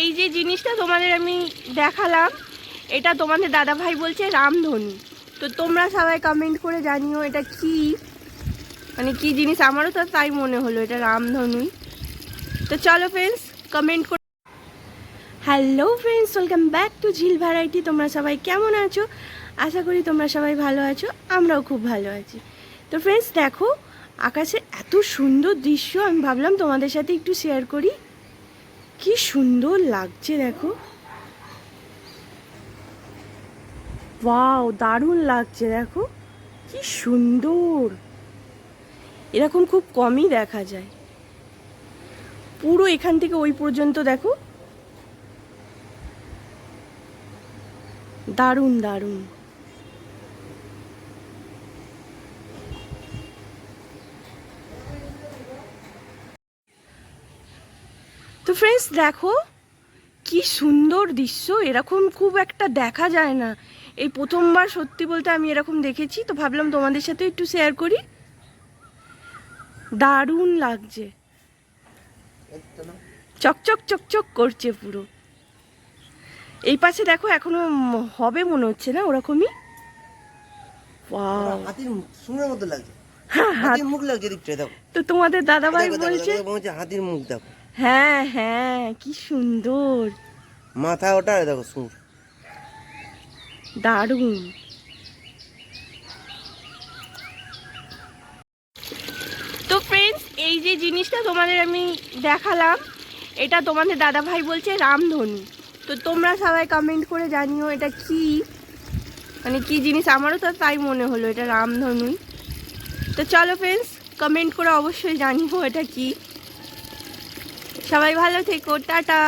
এই যে জিনিসটা তোমাদের আমি দেখালাম, এটা তোমাদের দাদা ভাই বলছে রামধনু। তো তোমরা সবাই কমেন্ট করে জানিও এটা কি। মানে কি জিনিস? আমারও তো তাই মনে হলো এটা রামধনুই তো চলো ফ্রেন্ডস কমেন্ট করে hello friends welcome back to Jhil variety তোমরা সবাই কেমন আছো? আশা করি তোমরা সবাই ভালো আছো, আমরাও খুব ভালো আছি। তো ফ্রেন্ডস দেখো, আকাশে এত সুন্দর দৃশ্য, আমি ভাবলাম তোমাদের সাথে একটু শেয়ার করি। কি সুন্দর লাগছে, দেখো। দারুণ লাগছে, দেখো। কি সুন্দর। এরকম খুব কমই দেখা যায়। পুরো এখান থেকে ওই পর্যন্ত, দেখো। দারুণ দারুণ। তো ফ্রেন্ডস দেখো কি সুন্দর দৃশ্য। এরকম খুব একটা দেখা যায় না। এই প্রথমবার সত্যি বলতে আমি এরকম দেখেছি তো ভাবলাম তোমাদের সাথে একটু শেয়ার করি। দারুণ লাগছে। চকচক চকচক করছে পুরো। এই পাশে দেখো এখনও হবে মনে হচ্ছে না ওরকমই! হাতির মতো লাগছে। হ্যাঁ, মুখ লাগছে তো তোমাদের দাদা ভাই দেখো, দেখো, বলছে হাতির মুখ দেখো। হ্যাঁ হ্যাঁ কি সুন্দর। মাথা ওটা দেখো সুর। দারুণ। তো ফ্রেন্ডস এই যে জিনিসটা তোমাদের আমি দেখালাম এটা তোমাদের দাদা ভাই বলছে রামধনু। তো তোমরা সবাই কমেন্ট করে জানিও এটা কি। মানে কি জিনিস? আমারও তো তাই মনে হলো এটা রামধনুই। তো চলো ফ্রেন্ডস কমেন্ট করে অবশ্যই জানিও এটা কি। সবাই ভালো থেকো টাটা।